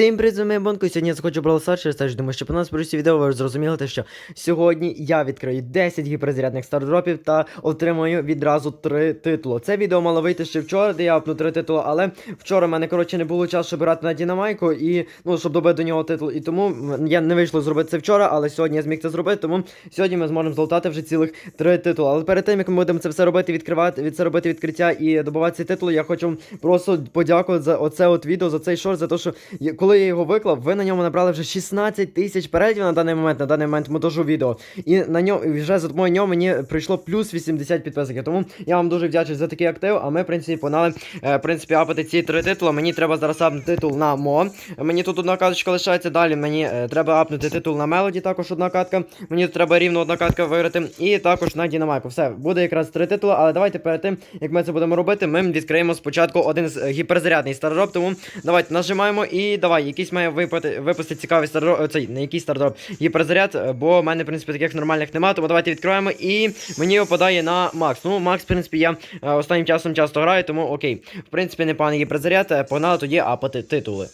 Всім вами Бонко, сьогодні я захочу Stars, через те, що думаю, що по нас пройшли відео, ви зрозуміли, те, що сьогодні я відкрию 10 гіперзарядних стардропів та отримаю відразу 3 титули. Це відео мало вийти ще вчора, де я апну 3 титули, але вчора в мене, коротше, не було часу щоб грати на Дінамайку, і, ну, щоб добити до нього титул, і тому я не вийшло зробити це вчора, але сьогодні я зміг це зробити, тому сьогодні ми зможемо золотати вже цілих 3 титули. Але перед тим, як ми будемо це все робити, відкривати, від це робити відкриття і добувати ці титули, я хочу просто подякувати за оце от відео, за цей шорт, за те, що я- коли я його виклав, ви на ньому набрали вже 16 тисяч переглядів на даний момент, на даний момент монтажу відео. І на ньому вже за допомогою нього мені прийшло плюс 80 підписників. Тому я вам дуже вдячний за такий актив. А ми, в принципі, погнали, е, в принципі, апати ці три титули. Мені треба зараз апнути титул на Мо. Мені тут одна карточка лишається. Далі мені е, треба апнути титул на Мелоді, також одна катка. Мені треба рівно одна катка виграти. І також на Дінамайку. Все, буде якраз три титули, але давайте перед тим, як ми це будемо робити, ми відкриємо спочатку один з е, гіперзарядний стардроп. Тому давайте нажимаємо і давай, якийсь має випити, випустити цікавий стардроп. е, Цей не якийсь стардроп, гіперзаряд, е, бо в мене, в принципі, таких нормальних немає. Тому давайте відкроємо І мені випадає на Макс. Ну, Макс, в принципі, я е, останнім часом часто граю, тому окей. В принципі, непоганий гіперзаряд. Е, Погнали тоді апати титули.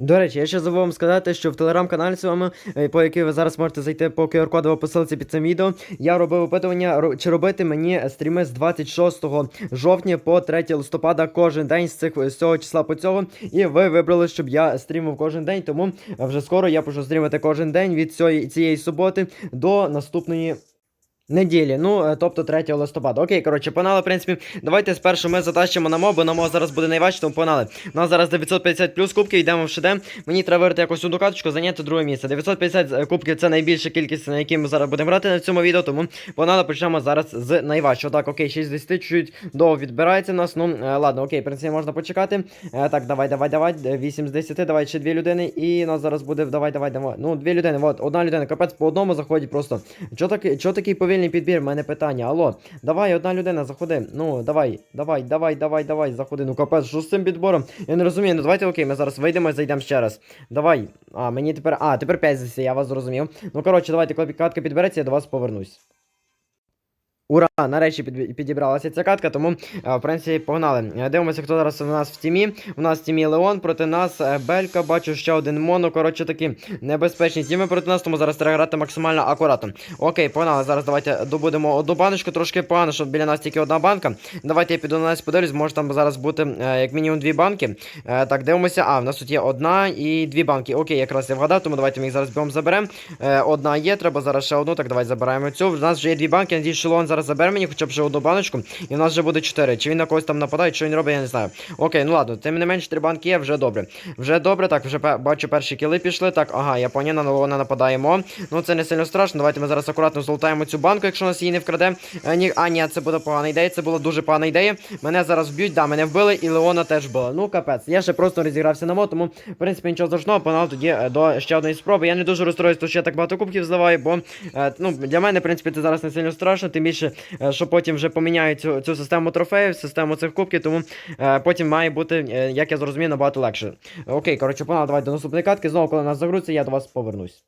До речі, я ще забув вам сказати, що в телеграм-каналі своєму, е, по який ви зараз можете зайти по QR-коду в посилці під цим відео, я робив опитування, чи робити мені стріми з 26 жовтня по 3 листопада кожен день з цих з цього числа по цього. І ви вибрали, щоб я стрімив кожен день, тому вже скоро я почну стрімити кожен день від цієї, цієї суботи до наступної. Неділі, ну е, тобто 3 листопада. Окей, коротше, погнали, в принципі. Давайте спершу ми затащимо на мо, бо на мо зараз буде найважче, тому погнали. У нас зараз 950 плюс кубків, йдемо в ШД. Мені треба вирити якусь одну каточку, зайняти друге місце. 950 кубків це найбільша кількість, на якій ми зараз будемо грати на цьому відео, тому погнали, почнемо зараз з найважчого. Так, окей, 6 з 10, чуть довго відбирається в нас. Ну, е, ладно, окей, в принципі, можна почекати. Е, так, давай, давай, давай. 8 з 10, давай ще дві людини. І нас зараз буде. Давай, давай, давай. Ну, дві людини, от, одна людина, капець по одному заходить просто. Чо такий, чо такий повільний підбір? в мене питання. Алло, давай, одна людина, заходи. Ну, давай, давай, давай, давай, давай, заходи. Ну капець, що з цим підбором? Я не розумію. Ну давайте окей, ми зараз вийдемо і зайдемо ще раз. Давай. А, мені тепер. А, тепер 5 з 10, я вас зрозумів. Ну коротше, давайте, коли катка підбереться, я до вас повернусь. Ура! Нарешті під, підібралася ця катка, тому е, в принципі погнали. Е, Дивимося, хто зараз у нас в тімі. У нас в тімі Леон проти нас е, Белька, бачу ще один моно. Коротше такі небезпечні тіми проти нас, тому зараз треба грати максимально акуратно. Окей, погнали. Зараз давайте добудемо одну баночку, трошки погано, щоб біля нас тільки одна банка. Давайте я піду на нас подивлюсь, може там зараз бути е, як мінімум дві банки. Е, так, дивимося. А, в нас тут є одна і дві банки. Окей, якраз я вгадав, тому давайте ми їх зараз бігом заберемо. Е, одна є, треба зараз ще одну. Так, давайте забираємо цю. У нас вже є дві банки. Надіюсь, що Леон зараз забере мені хоча б ще одну баночку. І в нас вже буде чотири. Чи він на когось там нападає, що він робить, я не знаю. Окей, ну ладно, тим не менш, три банки є, вже добре. Вже добре, так, вже бачу перші кіли пішли. Так, ага, я поняв, на Леона нападаємо. Ну це не сильно страшно. Давайте ми зараз акуратно золотаємо цю банку, якщо нас її не вкраде. Е, ні, а, ні, це буде погана ідея. Це була дуже погана ідея. Мене зараз вб'ють, да, мене вбили, і Леона теж вбили. Ну, капець. Я ще просто розігрався на мо, тому, в принципі, нічого страшного, погнали тоді е, до ще одної спроби. Я не дуже розстроюсь, що я так багато кубків зливаю, бо е, ну, для мене, в принципі, це зараз не сильно страшно, тим більше, е, що потім вже поміняють цю, цю систему трофеїв, систему цих кубків, тому е, потім має бути, е, як я зрозумів, набагато легше. Окей, коротше, погнали, давайте до наступної катки. Знову, коли нас загруться, я до вас повернусь.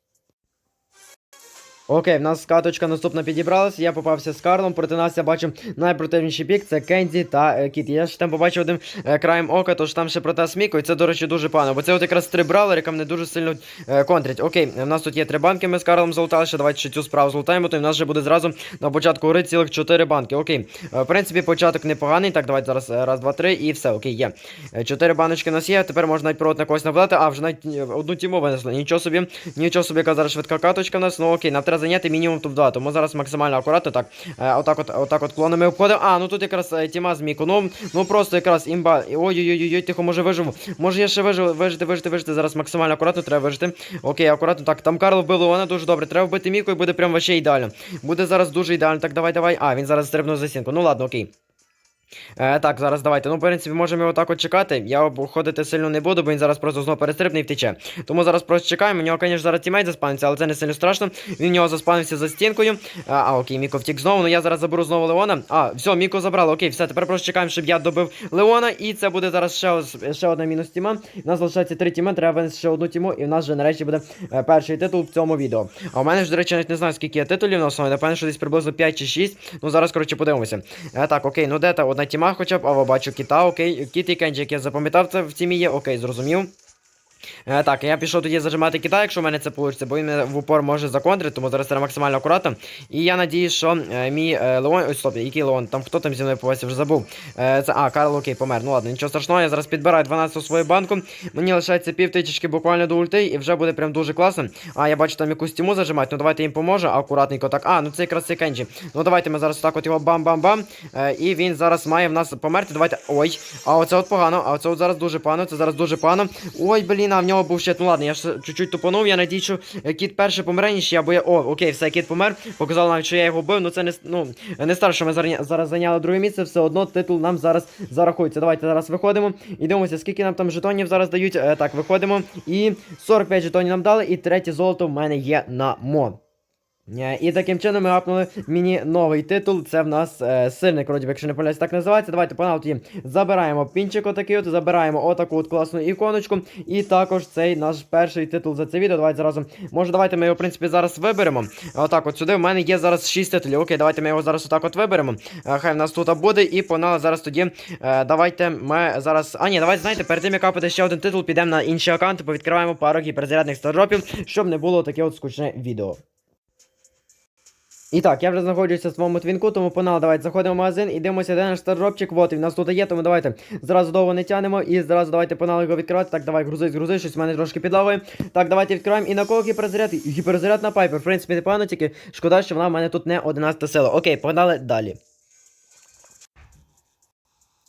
Окей, в нас каточка наступна підібралась. Я попався з Карлом. Проти нас я бачу найпротивніший пік це Кенді та е, Кіт. Я ж там побачив один е, краєм ока, тож там ще проте Сміко, і це, до речі, дуже погано. Бо це от якраз три бравлери, яка мене дуже сильно е, контрять. Окей, в нас тут є три банки, ми з Карлом золотали, ще давайте ще цю справу золотаємо, то в нас вже буде зразу на початку гри цілих чотири банки. Окей. Е, в принципі, початок непоганий. Так, давайте зараз е, раз, два, три, і все, окей, є. Е, Чотири баночки у нас є. Тепер можна навіть провод на когось нападати. А, вже навіть е, одну тіму винесли. Нічого собі, нічого собі, яка зараз швидка каточка в нас. Ну окей, нам треба зайняти мінімум топ-2, тому зараз максимально акуратно. Так, е, отак от, отак от клонами обходимо. А, ну тут якраз е, тіма з Міку. Ну, просто якраз імба. Ой-ой-ой, тихо, може виживу. Може я ще виживу, вижити, вижити, вижити. Зараз максимально акуратно треба вижити. Окей, акуратно. Так, там Карл вбили, вона дуже добре. Треба вбити Міку і буде прям вообще ідеально. Буде зараз дуже ідеально. Так, давай, давай. А, він зараз стрибнув за стінку. Ну ладно, окей. Е, так, зараз давайте. Ну, в принципі, можемо його так от чекати. Я обходити сильно не буду, бо він зараз просто знову перестрибне і втече. Тому зараз просто чекаємо. У нього, звісно, зараз тімейт заспавниться, але це не сильно страшно. Він в нього заспавнився за стінкою. А, а, окей, Міко втік знову. Ну я зараз заберу знову Леона. А, все, Міко забрали. Окей, все, тепер просто чекаємо, щоб я добив Леона. І це буде зараз ще, ще одна мінус тіма. У нас залишається три тіми, треба винести ще одну тіму, і в нас вже нарешті буде е, перший титул в цьому відео. А у мене ж, до речі, навіть не знаю, скільки є титулів на основі. Напевно, що десь приблизно 5 чи 6. Ну зараз, коротше, подивимося. Е, так, окей, ну де та одна тіма хоча б, а бачу кіта, окей. Кіт і Кенджі, як я запам'ятав, це в тімі є, окей, зрозумів. Е, так, я пішов тоді зажимати Китай, якщо в мене це вийде, бо він в упор може законтрити, тому зараз треба максимально акуратно. І я надіюсь, що е, мій е, Леон. Ой, стоп, який Леон? Там хто там зі мною повесив, вже забув. Це, а, Карл окей, помер. Ну ладно, нічого страшного, я зараз підбираю 12 свою банку. Мені лишається пів тичечки буквально до ульти, і вже буде прям дуже класно. А, я бачу там якусь тіму зажимати, ну давайте їм поможу, акуратненько так. А, ну це якраз цей Кенджі. Ну давайте ми зараз так от його бам-бам-бам. І він зараз має в нас померти. Давайте. Ой, а оце от погано, а оце от зараз дуже погано, це зараз дуже погано. Ой, блін, а в нього був ще. Ну ладно, я ж чуть-чуть тупанув, я надію, що е, кіт перший помре, ніж я, бо я. О, окей, все, кіт помер. Показав нам, що я його бив, ну це не ну, не старше, що ми зараз зайняли друге місце, все одно титул нам зараз зарахується. Давайте зараз виходимо і дивимося, скільки нам там жетонів зараз дають. Е, так, виходимо. І 45 жетонів нам дали, і третє золото в мене є на мо. Е, І таким чином ми апнули мені новий титул. Це в нас е, сильник, вроді, якщо не помиляюсь, так називається. Давайте панал тоді забираємо пінчик отакий от, забираємо отаку от класну іконочку. І також цей наш перший титул за це відео. Давайте зразу. Може, давайте ми його, в принципі, зараз виберемо. Отак, от сюди. В мене є зараз 6 титулів. Окей, давайте ми його зараз отак от виберемо. Е, Хай в нас тут буде. І погнали зараз тоді. Е, давайте ми зараз. А, ні, давайте, знаєте, перед тим як капати ще один титул, підемо на інші аккаунти, повідкриваємо пару гіперзарядних стардропів, щоб не було таке от скучне відео. І так, я вже знаходжуся в своєму твінку, тому панал, давайте заходимо в магазин і дивимося, де наш стардропчик. Вот, і нас тут є, тому давайте зразу довго не тянемо і зразу давайте панал його відкривати. Так, давай, грузись, грузись, щось в мене трошки підлавує. Так, давайте відкриваємо. І на кого гіперзаряд? Гіперзаряд на пайпер. В принципі, непогано, тільки шкода, що вона в мене тут не 11 сила. Окей, погнали далі.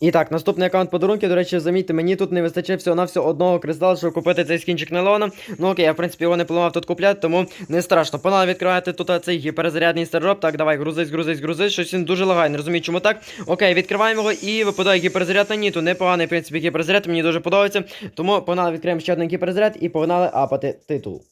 І так, наступний аккаунт подарунки, до речі, замітьте, мені тут не вистачає всього на всього одного кристалу, щоб купити цей скінчик на Леона. Ну окей, я в принципі його не планував тут купляти, тому не страшно. Панал відкривати тут цей гіперзарядний стардроп. Так, давай, грузись, грузись, грузись. Щось він дуже лагає, не розумію, чому так. Окей, відкриваємо його і випадає гіперзаряд на ніту. Непоганий, в принципі, гіперзаряд, мені дуже подобається. Тому погнали відкриємо ще один гіперзаряд і погнали апати титул.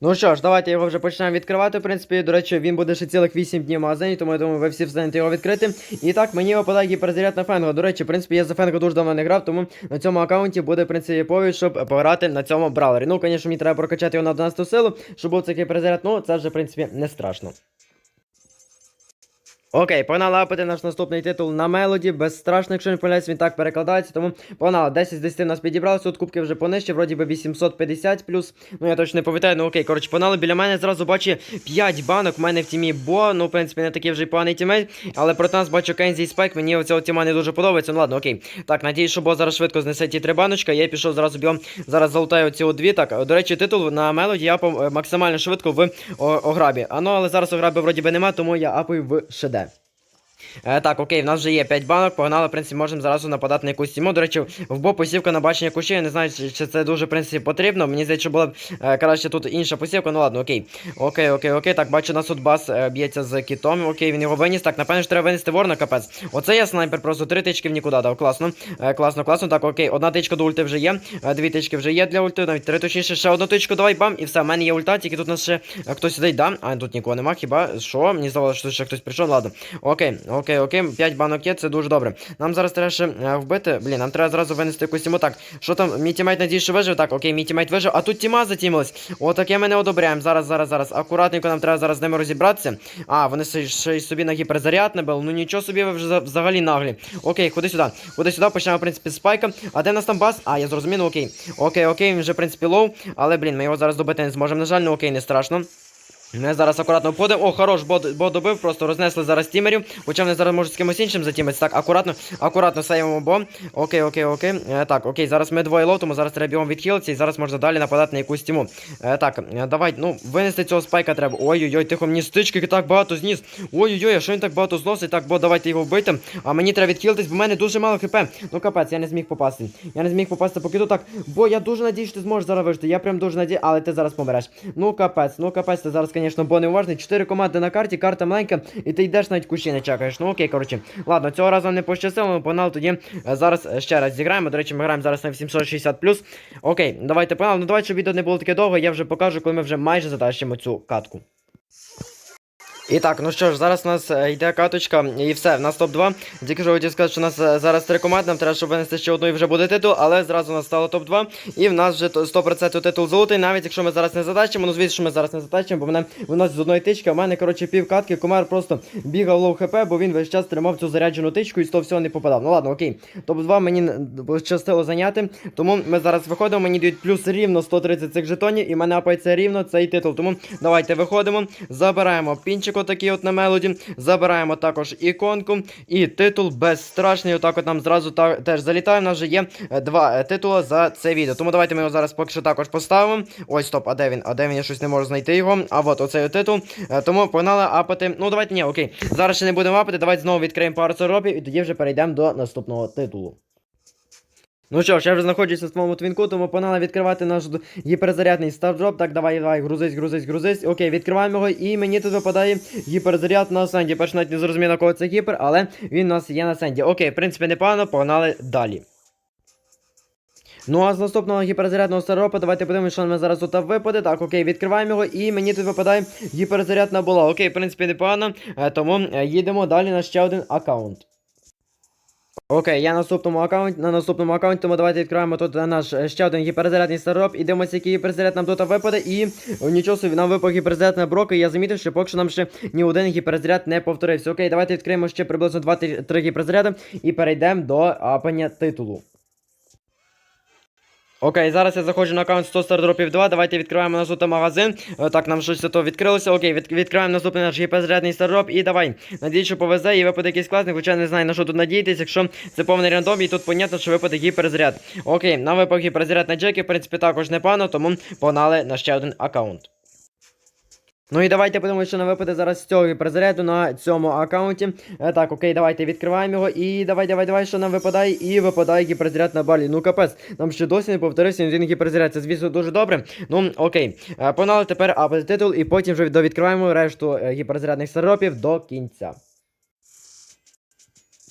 Ну що ж, давайте його вже почнемо відкривати. В принципі, до речі, він буде ще цілих 8 днів в магазині, тому я думаю, ви всі встанете його відкрити. І так, мені випадає гіперзаряд на Фенго. До речі, в принципі, я за Фенго дуже давно не грав, тому на цьому аккаунті буде, в принципі, повід, щоб пограти на цьому бралері. Ну, звісно, мені треба прокачати його на 11 силу, щоб був цей гіперзаряд, ну це вже, в принципі, не страшно. Окей, погнали лапати наш наступний титул на мелоді. Безстрашно, якщо не помиляюсь, він так перекладається. Тому погнали. 10 з 10 у нас підібралося. Тут кубки вже понижче, вроді би 850 плюс. Ну я точно не пам'ятаю, ну окей, коротше, погнали. Біля мене зразу бачу 5 банок. У мене в тімі Бо. Ну, в принципі, не такий вже й поганий тімейт. Але проти нас бачу Кензі і Спайк. Мені оця тіма не дуже подобається. Ну ладно, окей. Так, надіюсь, що Бо зараз швидко знесе ті три баночка. Я пішов зразу б'єм. Зараз залутаю от дві. Так, до речі, титул на мелоді я максимально швидко в ограбі. А ну, але зараз ограби вроді би нема, тому я апаю в ШД. Е, так, окей, в нас вже є 5 банок, погнали, в принципі, можемо зразу нападати на якусь тіму. До речі, в бо посівка на бачення кущів, я не знаю, чи, це дуже, в принципі, потрібно. Мені здається, була б е, краще тут інша посівка, ну ладно, окей. Окей, окей, окей. Так, бачу, у нас тут бас е, б'ється з кітом. Окей, він його виніс. Так, напевно, що треба винести ворона, капець. Оце я снайпер, просто три тички в нікуди дав. Класно. Класно, класно. Так, окей, одна тичка до ульти вже є. Дві тички вже є для ульти, навіть три точніше, ще одну тичку, давай, бам, і все, в мене є ульта, тільки тут нас ще е, хтось сидить, да? А, тут нікого нема, хіба що? Мені здавалося, що ще хтось прийшов, ладно. Окей, окей, окей, 5 банок є, це дуже добре. Нам зараз треба ще е, вбити. Блін, нам треба зразу винести якусь тіму. Так, що там, мій тімейт надіюсь, що вижив. Так, окей, мій тімейт вижив, а тут тіма затімилась. Отаке ми не одобряємо. Зараз, зараз, зараз. Акуратненько нам треба зараз з ними розібратися. А, вони ще, й собі на гіперзаряд не били. Ну нічого собі ви вже взагалі наглі. Окей, ходи сюди. Ходи сюди, почнемо, в принципі, з спайка. А де нас там бас? А, я зрозумів, ну окей. Окей, окей, він вже, в принципі, лоу. Але, блін, ми його зараз добити не зможемо. На жаль, ну окей, не страшно. Ми зараз акуратно входимо. О, хорош, бот, бот добив, просто рознесли зараз тімерів. Хоча вони зараз можуть з кимось іншим затімитися. Так, акуратно, акуратно сейвимо бо. Окей, окей, окей. Е, так, окей, зараз ми двоє лов, тому зараз треба бігом відхилитися і зараз можна далі нападати на якусь тіму. Е, так, е, давай, ну, винести цього спайка треба. Ой-ой-ой, тихо, мені стички так багато зніс. Ой-ой-ой, а що він так багато зносить? Так, бо давайте його вбити. А мені треба відхилитись, бо в мене дуже мало хп. Ну капець, я не зміг попасти. Я не зміг попасти поки тут так. Бо я дуже надію, що ти зможеш зараз вижити. Я прям дуже надію, але ти зараз помреш. Ну капець, ну капець, ти зараз, звісно, бо неуважний. Чотири команди на карті, карта маленька, і ти йдеш навіть кущі не чекаєш. Ну окей, коротше. Ладно, цього разу не пощастило, ми погнали тоді. е, Зараз е, ще раз зіграємо. До речі, ми граємо зараз на 760 Окей, давайте погнали. Ну давайте, щоб відео не було таке довго, я вже покажу, коли ми вже майже затащимо цю катку. І так, ну що ж, зараз у нас е, йде каточка, і все, в нас топ-2. Тільки що хотів сказати, що у нас е, зараз три команди, нам треба, щоб винести ще одну і вже буде титул, але зразу у нас стало топ-2. І в нас вже 100% титул золотий, навіть якщо ми зараз не затачимо, ну звісно, що ми зараз не затачимо, бо мене виносить з одної тички, в мене, коротше, пів катки, комар просто бігав лоу хп, бо він весь час тримав цю заряджену тичку і з того всього не попадав. Ну ладно, окей. Топ-2 мені пощастило зайняти, тому ми зараз виходимо, мені дають плюс рівно 130 цих жетонів, і мене апається рівно цей титул. Тому давайте виходимо, забираємо пінчик отакий от на мелоді, забираємо також іконку і титул безстрашний. Отак от нам зразу та, теж залітає. У нас вже є е, два е, титули за це відео. Тому давайте ми його зараз поки що також поставимо. Ой, стоп, а де він? А де він? Я щось не можу знайти його. А от оцей титул. Е, Тому погнали апати. Ну давайте ні, окей. Зараз ще не будемо апати. Давайте знову відкриємо пару соропів і тоді вже перейдемо до наступного титулу. Ну що ж, я вже знаходжуся в своєму твінку, тому погнали відкривати наш гіперзарядний стардроп. Так, давай, давай, грузись, грузись, грузись. Окей, відкриваємо його, і мені тут випадає гіперзаряд на сенді. Перш навіть не зрозумів, на кого це гіпер, але він у нас є на сенді. Окей, в принципі, непогано, погнали далі. Ну а з наступного гіперзарядного старопа давайте подивимося, що нам зараз тут випаде. Так, окей, відкриваємо його, і мені тут випадає гіперзарядна була. Окей, в принципі, непогано. Е, Тому е, їдемо далі на ще один аккаунт. Окей, я на наступному аккаунті, на наступному аккаунті, тому давайте відкриваємо тут е, наш е, ще один гіперзарядний староп і дивимося, який гіперзаряд нам тут випаде. І нічого собі, нам випав гіперзаряд на брок, і я замітив, що поки що нам ще ні один гіперзаряд не повторився. Окей, давайте відкриємо ще приблизно 2-3 гіперзаряди і перейдемо до апання титулу. Окей, зараз я заходжу на аккаунт 100 стардропів 2. Давайте відкриваємо наступний магазин. Е, Так, нам щось то відкрилося. Окей, від, відкриваємо наступний наш гіперзарядний стардроп і давай. Надіюсь, що повезе і випаде якийсь класний, хоча не знаю на що тут надіятись, якщо це повний рандом, і тут понятно, що випаде гіперзаряд. Окей, нам випав гіперзаряд на Джекі, в принципі, також непогано, тому погнали на ще один аккаунт. Ну і давайте подивимося, що нам випаде зараз з цього гіперзаряду на цьому аккаунті. Е, так, окей, давайте відкриваємо його. І давай, давай, давай, що нам випадає. І випадає гіперзаряд на балі. Ну капець, нам ще досі не повторився він гіперзаряд. Це, звісно, дуже добре. Ну, окей. Е, погнали тепер апати титул, і потім вже довідкриваємо решту е, гіперзарядних сиропів до кінця.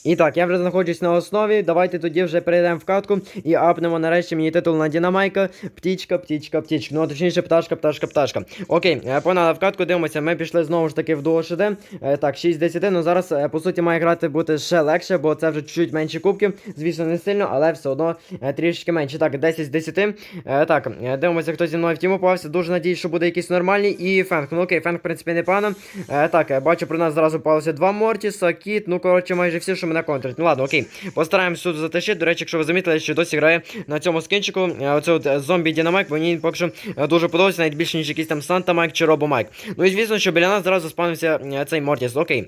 І так, я вже знаходжусь на основі. Давайте тоді вже перейдемо в катку і апнемо нарешті мені титул на Дінамайка. Птічка, птічка, птічка. Ну, а точніше, пташка, пташка, пташка. Окей, е, погнали в катку, дивимося. Ми пішли знову ж таки в дуо ШД. Е, Так, 6 з 10. Ну зараз, е, по суті, має грати бути ще легше, бо це вже чуть-чуть менше кубків. Звісно, не сильно, але все одно трішки менше. Так, 10 з 10. Е, Так, дивимося, хто зі мною в тіму попався. Дуже надіюсь, що буде якийсь нормальний. І фенк. Ну окей, фенк, в принципі, непогано. Е, Так, бачу, про нас зразу попалося два Мортіса, Кіт. Ну, коротше, майже всі, що мене контрить. Ну ладно, окей. Постараємось тут затащити. До речі, якщо ви замітили, що досі грає на цьому скінчику. е, Оце от е, зомбі Дінамайк, мені поки що е, дуже подобається, навіть більше, ніж якийсь там Санта Майк чи Робо Майк. Ну і звісно, що біля нас зразу спавнився цей Мортіс. Окей.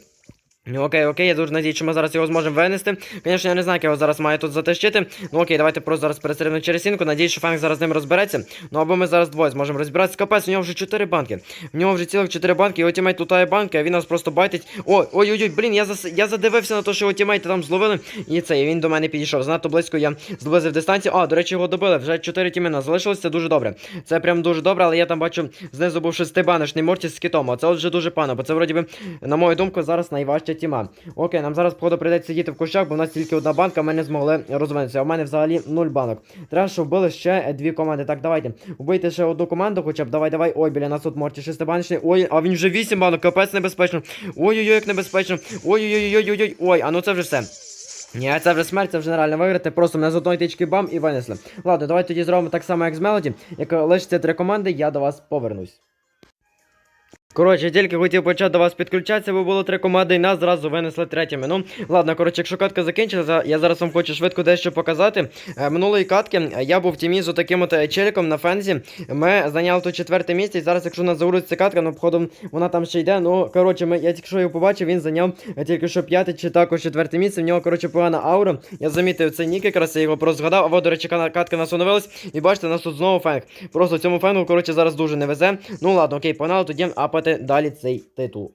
Ну, Окей, окей, я дуже надіюсь, що ми зараз його зможемо винести. Звісно, я не знаю, як його зараз маю тут затащити. Ну окей, давайте просто зараз перестрибнемо через сінку. Надіюсь, що Фанк зараз з ним розбереться. Ну або ми зараз двоє зможемо розбиратися. Капець, у нього вже 4 банки. В нього вже цілих 4 банки, його тімейт лутає банки, а він нас просто байтить. Ой, ой, ой, ой, блін, я зас... я задивився на те, що його тімейти там зловили. І це, і він до мене підійшов. Занадто близько я зблизив дистанцію. А, до речі, його добили. Вже 4 тімена залишилось, це дуже добре. Це прям дуже добре, але я там бачу, знизу був шестибаночний Мортіс з китом. А це от вже дуже пано, бо це вроді би, на мою думку, зараз найважча тіма. Окей, нам зараз, походу, прийдеться сидіти в кущах, бо в нас тільки одна банка, ми не змогли розвинутися. В мене взагалі нуль банок. Треба, щоб вбили ще дві команди. Так, давайте. Вбийте ще одну команду, хоча б давай, давай. Ой, біля нас тут Морті шестибаночний. Ой, а він вже вісім банок, капець небезпечно. Ой-ой-ой, як небезпечно. Ой-ой-ой-ой-ой. Ой, а ну це вже все. Ні, це вже смерть, це вже нереально виграти. Просто мене з одної тички бам і винесли. Ладно, давайте тоді зробимо так само, як з Мелоді. Як лишиться три команди, я до вас повернусь. Коротше, тільки хотів почати до вас підключатися, бо було три команди, і нас зразу винесли третіми. Ну, ладно, коротше, якщо катка закінчилася, я зараз вам хочу швидко дещо показати. Е, минулої катки е, я був в тімі з таким от е, челіком на фензі. Ми зайняли тут четверте місце, і зараз, якщо у нас загрузиться катка, ну, походу, вона там ще йде. Ну, коротше, ми, я тільки що його побачив, він зайняв тільки що п'яте чи також четверте місце. В нього, коротше, погана аура. Я замітив цей нік, якраз я його просто згадав. А вот, до речі, катка нас оновилась. І бачите, нас тут знову фенк. Просто цьому фенгу, коротше, зараз дуже не везе. Ну ладно, окей, погнали тоді апати далі цей титул.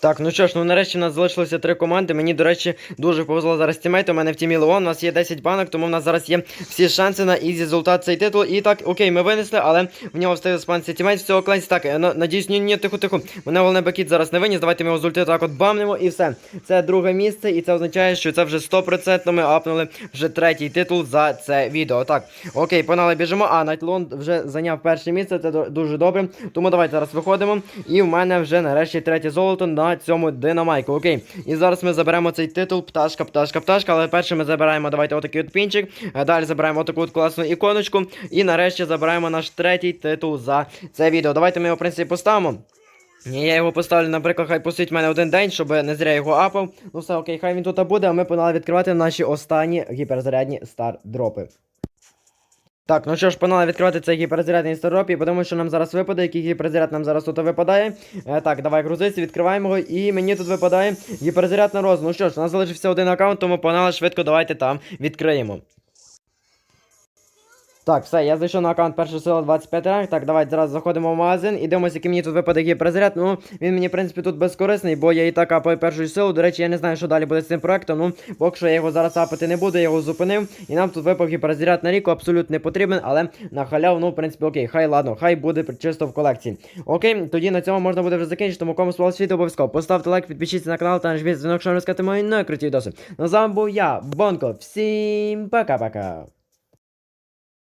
Так, ну що ж, ну нарешті в нас залишилося три команди. Мені, до речі, дуже повезло зараз тімейт. У мене в тімі Леон, у нас є 10 банок, тому в нас зараз є всі шанси на ізі результат цей титул. І так, окей, ми винесли, але в нього встає спанці тімейт з цього класі. Так, я надіюсь, ні, ні, тихо, тихо. Мене головне бакіт зараз не виніс. Давайте ми його з так от бамнемо і все. Це друге місце, і це означає, що це вже 100% ми апнули вже третій титул за це відео. Так, окей, погнали, біжимо. А Найтлон вже зайняв перше місце, це дуже добре. Тому давайте зараз виходимо. І в мене вже нарешті третє золото на цьому динамайку. Окей. І зараз ми заберемо цей титул пташка, пташка, пташка. Але перше ми забираємо, давайте отакий от пінчик. Далі забираємо отаку от класну іконочку. І нарешті забираємо наш третій титул за це відео. Давайте ми його, в принципі, поставимо. Ні, я його поставлю, наприклад, хай посидить в мене один день, щоб не зря його апав. Ну все, окей, хай він тут буде, а ми погнали відкривати наші останні гіперзарядні стар-дропи. Так, ну що ж, погнали відкривати цей гіперзарядний і подивимося, що нам зараз випаде, який гіперзаряд нам зараз тут випадає. Е, так, давай грузиться, відкриваємо його, і мені тут випадає гіперзаряд на роз. Ну що ж, у нас залишився один аккаунт, тому погнали швидко, давайте там відкриємо. Так, все, я зайшов на аккаунт перша сила 25 ранг. Так, давайте зараз заходимо в магазин і дивимося, який мені тут випаде гіперзаряд. Ну, він мені, в принципі, тут безкорисний, бо я і так апаю першу силу. До речі, я не знаю, що далі буде з цим проектом. Ну, поки що я його зараз апати не буду, я його зупинив. І нам тут випав гіперзаряд на ріку, абсолютно не потрібен, але на халяву, ну, в принципі, окей, хай ладно, хай буде чисто в колекції. Окей, тоді на цьому можна буде вже закінчити, тому кому сподобалось відео, обов'язково поставте лайк, підпишіться на канал та нажміть дзвінок, щоб розказати мої найкруті відоси. Ну, з вами був я, Бонко. Всім пока-пока.